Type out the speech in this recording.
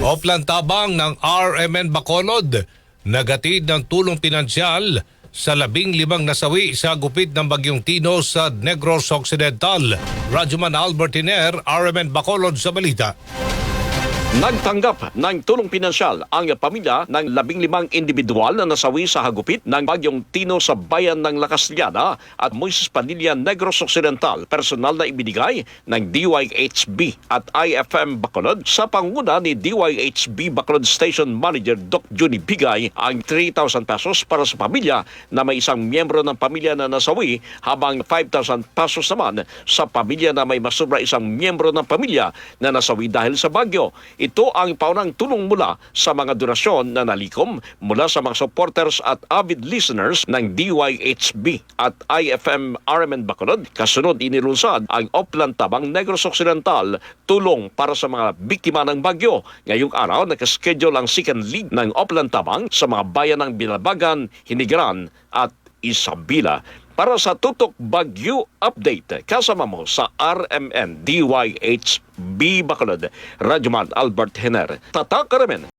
Oplan tabang ng RMN Bacolod, nagatid ng tulong pinansyal sa labing limang nasawi sa gupit ng Bagyong Tino sa Negros Occidental. Rajuman Albertiner, RMN Bacolod sa balita. Nagtanggap ng tulong pinansyal ang pamilya ng labing limang individual na nasawi sa hagupit ng bagyong Tino sa bayan ng Lacasliana at Moises Padilla Negros Occidental. Personal na ibinigay ng DYHB at IFM Bacolod sa panguna ni DYHB Bacolod Station Manager Doc Juni Bigay ang 3,000 pesos para sa pamilya na may isang miyembro ng pamilya na nasawi habang 5,000 pesos naman sa pamilya na may masubra isang miyembro ng pamilya na nasawi dahil sa bagyo. Ito ang paunang tulong mula sa mga donasyon na nalikom mula sa mga supporters at avid listeners ng DYHB at IFM RMN Bacolod. Kasunod inilunsad ang Oplan Tabang Negros Occidental tulong para sa mga biktima ng bagyo. Ngayong araw nakaschedule ang second league ng Oplan Tabang sa mga bayan ng Binabagan, Hinigaran at Isabela. Para sa Tutok Bagyo Update, kasama mo sa RMN DYHB Bacolod, Radyoman Albert Hener. Tatak Karamen,